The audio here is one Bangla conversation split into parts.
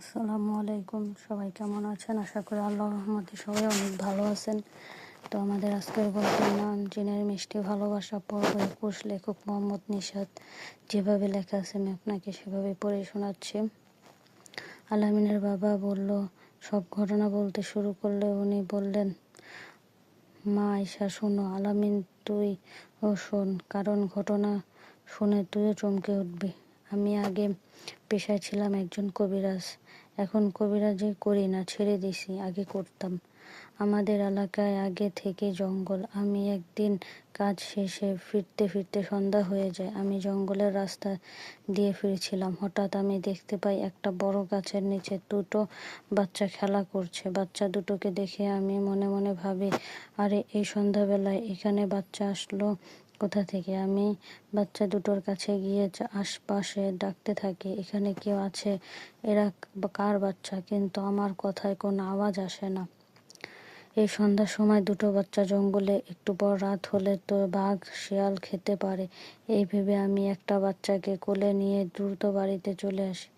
আসসালামু আলাইকুম। সবাই কেমন আছেন? আশা করি আল্লাহ রহমতে সবাই অনেক ভালো আছেন। তো আমাদের আজকের গল্পের নাম জিনের মিষ্টি ভালোবাসা পর্ব একুশ। লেখক মোহাম্মদ নিশাদ যেভাবে লেখা আছে, আমি আপনাকে সেভাবে পড়ে শোনাচ্ছি। আলামিনের বাবা বলল, সব ঘটনা বলতে শুরু করলে উনি বললেন, মা আয়সা শোনো, আলামিন, তুই ও শোন, কারণ ঘটনা শুনে তুইও চমকে উঠবি। আমি আগে পেশায় ছিলাম একজন কবিরাজ। এখন কবিরাজি করি না, ছেড়ে দিছি, আগে করতাম। আমাদের এলাকায় আগে থেকে জঙ্গল। আমি একদিন কাজ শেষে ফিরতে ফিরতে সন্ধ্যা হয়ে যায়। আমি জঙ্গলের রাস্তা দিয়ে ফিরছিলাম। হঠাৎ আমি দেখতে পাই একটা বড় গাছের নিচে দুটো বাচ্চা খেলা করছে। বাচ্চা দুটোকে দেখে আমি মনে মনে ভাবি, আরে এই সন্ধ্যাবেলায় এখানে বাচ্চা আসলো কোথা থেকে? আমি বাচ্চা দুটোর কাছে গিয়ে আশপাশে ডাকতে থাকি, এখানে কেউ আছে? এরা কার বাচ্চা? কিন্তু আমার কথায় কোনো আওয়াজ আসে না। এই সন্ধ্যার সময় দুটো বাচ্চা জঙ্গলে, একটু পর রাত হলে তো বাঘ শিয়াল খেতে পারে। এই ভেবে আমি একটা বাচ্চাকে কোলে নিয়ে দ্রুত বাড়িতে চলে আসি।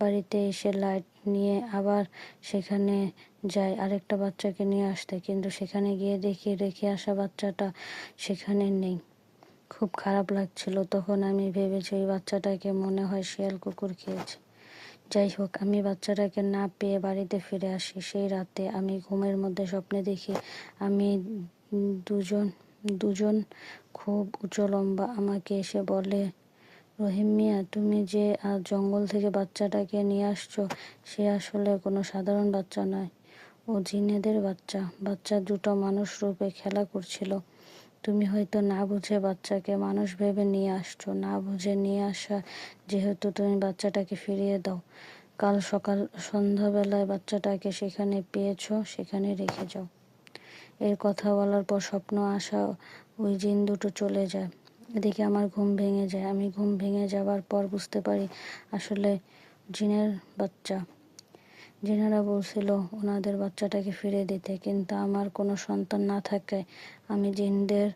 বাড়িতে এসে লাইট নিয়ে আবার সেখানে যাই, আরেকটা বাচ্চাকে নিয়ে আসতে। কিন্তু সেখানে গিয়ে দেখি, রেখে আসা বাচ্চাটা সেখানে নেই। খুব খারাপ লাগছিল। তখন আমি ভেবেছি ওই বাচ্চাটাকে মনে হয় শিয়াল কুকুর খেয়েছে। যাই হোক, আমি বাচ্চাটাকে না পেয়ে বাড়িতে ফিরে আসি। সেই রাতে আমি ঘুমের মধ্যে স্বপ্নে দেখি আমি দুজন দুজন খুব উঁচু লম্বা। আমাকে এসে বলে, রহিম মিয়া, তুমি যে আর জঙ্গল থেকে বাচ্চাটাকে নিয়ে আসছো, সে আসলে কোনো সাধারণ বাচ্চা নয়। ও জিনেদের বাচ্চা। বাচ্চা দুটো মানুষ রূপে খেলা করছিল। তুমি হয়তো না বুঝে বাচ্চাকে মানুষ ভেবে নিয়ে আসছো, না বুঝে নিয়ে আসা যেহেতু তুমি বাচ্চাটাকে ফিরিয়ে দাও। কাল সকাল সন্ধ্যাবেলায় বাচ্চাটাকে সেখানে পেয়েছ, সেখানে রেখে যাও। এর কথা বলার পর স্বপ্ন আসা ওই জিন দুটো চলে যায়। এদিকে আমার ঘুম ভেঙে যায়। আমি ঘুম ভেঙে যাওয়ার পর বুঝতে পারি আসলে জিনের বাচ্চা। জিনেরা বলছিল ওনাদের বাচ্চাটাকে ফিরে দিতে, কিন্তু আমার কোনো সন্তান না থাকায় আমি জিনদের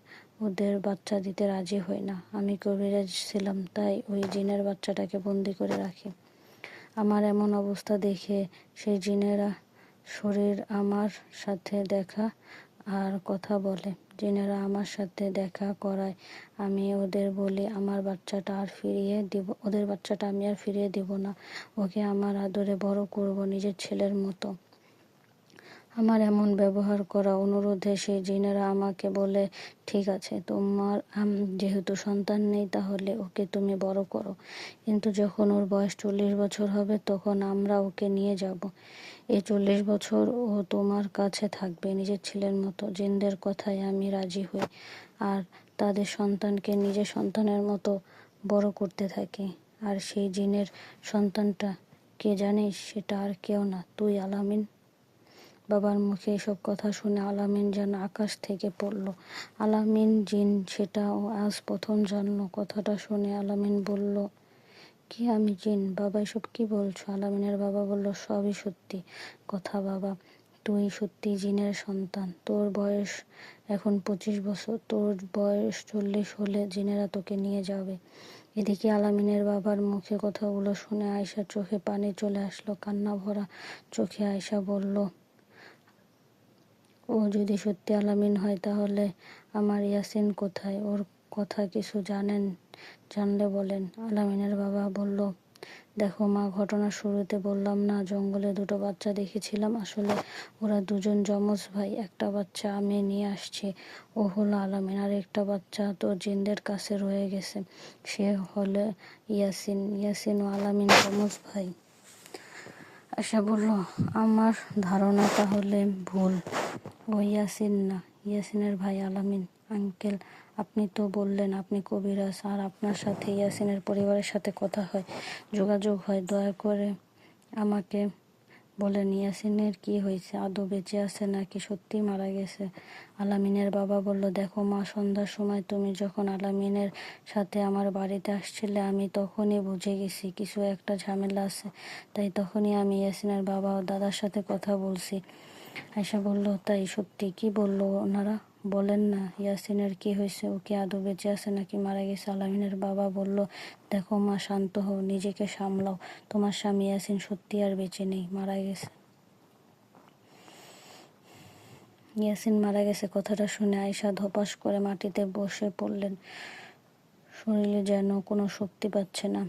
ওদের বাচ্চা দিতে রাজি হই না। আমি কবিরাজ ছিলাম, তাই ওই জিনের বাচ্চাটাকে বন্দি করে রাখি। আমার এমন অবস্থা দেখে সেই জিনেরা শরীর আমার সাথে দেখা আর কথা বলে। জিনেরা আমার সাথে দেখা করায়। আমি ওদের বলি, আমার বাচ্চাটা আর ফিরিয়ে দিব, ওদের বাচ্চাটা আমি আর ফিরিয়ে দিব না। ওকে আমার আদরে বড় করব নিজের ছেলের মতো। আমার এমন ব্যবহার করা অনুরোধে সেই জিনেরা আমাকে বলে, ঠিক আছে, তোমার যেহেতু সন্তান নেই, তাহলে ওকে তুমি বড় করো। কিন্তু যখন ওর বয়স চল্লিশ বছর হবে, তখন আমরা ওকে নিয়ে যাব। এই চল্লিশ বছর ও তোমার কাছে থাকবে, নিজের ছেলের মতো। জিনদের কথায় আমি রাজি হই আর তাদের সন্তানকে নিজের সন্তানের মতো বড় করতে থাকি। আর সেই জিনের সন্তানটা কে জানিস, সেটা আর কেউ না। তুই আলামিন। বাবার মুখে এসব কথা শুনে আলামিন যেন আকাশ থেকে পড়ল। আলামিন, জিন, সেটা ও আজ প্রথম জানলো। কথাটা শুনে আলামিন বলল, কি আমি জিন? বাবা, এসব কি বলছো? আলামিনের বাবা বলল, সবই সত্যি। কথা বাবা, তুই সত্যি জিনের সন্তান। তোর বয়স এখন পঁচিশ বছর। তোর বয়স চল্লিশ হলে জিনেরা তোকে নিয়ে যাবে। এদিকে আলামিনের বাবার মুখে কথাগুলো শুনে আয়সার চোখে পানি চলে আসলো। কান্না ভরা চোখে আয়সা বলল ও যদি সত্যি আলামিন হয় তাহলে আমার ইয়াসিন কোথায়? ওর কথা কিছু জানেন, জানলে বলেন। আলামিনের বাবা বলল, দেখো মা ঘটনার শুরুতে বললাম না, জঙ্গলে দুটো বাচ্চা দেখেছিলাম। আসলে ওরা দুজন যমজ ভাই, একটা বাচ্চা আমি নিয়ে আসছি। ও হলো আলামিন, আর একটা বাচ্চা তো জিনদের কাছে রয়ে গেছে। সে হলে ইয়াসিন ইয়াসিন ও আলামিন যমজ ভাই। আশা বলল, আমার ধারণা তাহলে ভুল। ও ইয়াসিন না, ইয়াসিনের ভাই আলামিন, আঙ্কেল, আপনি তো বললেন আপনি কবিরাজ আর আপনার সাথে ইয়াসিনের পরিবারের সাথে কথা হয়, যোগাযোগ হয়, দয়া করে আমাকে বলেন ইয়াসিনের কি হয়েছে, আদৌ বেঁচে আছে নাকি সত্যি মারা গেছে? আলামিনের বাবা বলল, দেখো মা, সন্ধ্যার সময় তুমি যখন আলামিনের সাথে আমার বাড়িতে আসছিলে, আমি তখনই বুঝে গেছি, কিছু একটা ঝামেলা আছে, তাই তখনই আমি ইয়াসিনের বাবা ও দাদার সাথে কথা বলছি। আয়সা বলল, তাই সত্যি কি বলল ওনারা? বলেন না, ইয়াসিনের কি হয়েছে? ও কি আদৌ বেঁচে আছে নাকি মারা গেছে? আলামিনের বাবা বলল, দেখো মা, শান্ত হও, নিজেকে সামলাও। তোমার স্বামী ইয়াসিন সত্যি আর বেঁচে নেই, মারা গেছে। ইয়াসিন মারা গেছে কথাটা শুনে আয়সা ধপাস করে মাটিতে বসে পড়লেন। শরীরে যেন কোনো শক্তি পাচ্ছে না।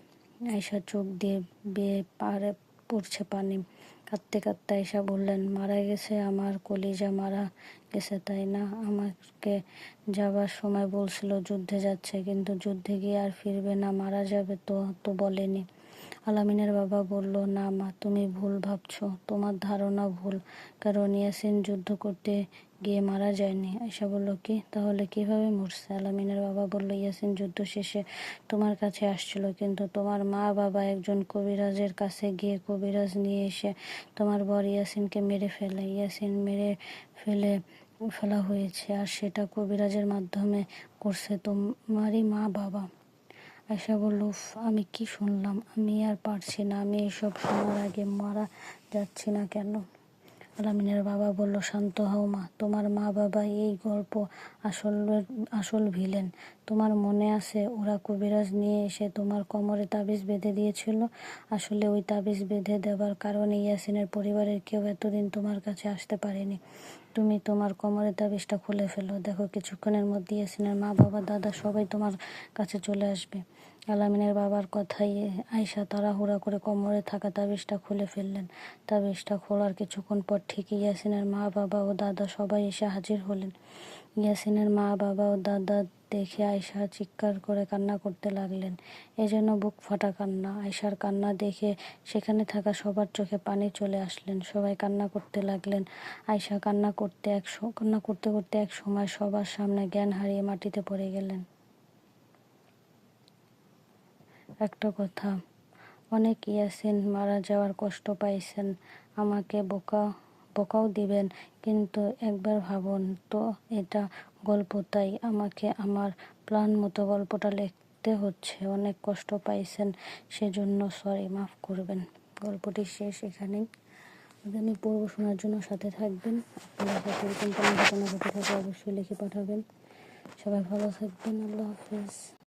আয়সা চোখ দিয়ে বেয়ে পাড়ে পড়ছে পানি। কাঁদতে কাঁদতে এসে বললেন, মারা গেছে আমার কলিজা, মারা গেছে, তাই না? আমাকে যাবার সময় বলছিল যুদ্ধে যাচ্ছে, কিন্তু যুদ্ধে গিয়ে আর ফিরবে না, মারা যাবে তো তো বলেনি। আলামিনের বাবা বলল, না মা, তুমি ভুল ভাবছ। তোমার ধারণা ভুল। কারণ ইয়াসিন যুদ্ধ করতে গিয়ে মারা যায়নি। আয়সা বলল, কি? তাহলে কীভাবে মরছে? আলামিনের বাবা বলল, ইয়াসিন যুদ্ধ শেষে তোমার কাছে আসছিল, কিন্তু তোমার মা বাবা একজন কবিরাজের কাছে গিয়ে কবিরাজ নিয়ে এসে তোমার বর ইয়াসিনকে মেরে ফেলে। ইয়াসিন মেরে ফেলে ফেলা হয়েছে আর সেটা কবিরাজের মাধ্যমে করছে তোমারই মা বাবা। আয়সা বলল আমি কি শুনলাম? আমি আর পারছি না। আমি এসব শোনার আগে মারা যাচ্ছি না কেন? আলামিনের বাবা বলল, শান্ত হও মা। তোমার মা বাবা এই গল্প আসল আসল ভিলেন। তোমার মনে আছে, ওরা কবিরাজ নিয়ে এসে তোমার কোমরে তাবিজ বেঁধে দিয়েছিল? আসলে ওই তাবিজ বেঁধে দেওয়ার কারণে ইয়াসিনের পরিবারের কেউ এতদিন তোমার কাছে আসতে পারেনি। তুমি তোমার কোমরের তাবিজটা খুলে ফেলো। দেখো, কিছুক্ষণের মধ্যে ইয়াসিনের মা, বাবা, দাদা সবাই তোমার কাছে চলে আসবে। আলামিনের বাবার কথাই আয়সা তাড়াহুড়া করে কোমরে থাকা তাবিজটা খুলে ফেললেন। তাবিজটা খোলার কিছুক্ষণ পর ঠিকই ইয়াসিনের মা, বাবা ও দাদা সবাই এসে হাজির হলেন। ইয়াসিনের মা, বাবা ও দাদা দেখে আয়সা চিৎকার করে কান্না করতে লাগলেন। এজন্য বুক ফাটা কান্না। আয়সার কান্না দেখে সেখানে থাকা সবার চোখে পানি চলে আসলেন। সবাই কান্না করতে লাগলেন। আয়সা কান্না করতে এক কান্না করতে করতে এক সময় সবার সামনে জ্ঞান হারিয়ে মাটিতে পড়ে গেলেন। একটা কথা, অনেক ইয়াসিন মারা যাওয়ার কষ্ট পাইছেন। আমাকে বোকা বোকাও দিবেন, কিন্তু একবার ভাবুন তো এটা গল্প। তাই আমাকে আমার প্ল্যান মতো গল্পটা লিখতে হচ্ছে, অনেক কষ্ট পাইছেন, সেজন্য সরি, মাফ করবেন। গল্পটি শেষ এখানেই। আগামী পর্ব শোনার জন্য, সাথে থাকবেন। আপনার সাথে অবশ্যই লিখে পাঠাবেন। সবাই ভালো থাকবেন, আল্লাহ হাফিজ।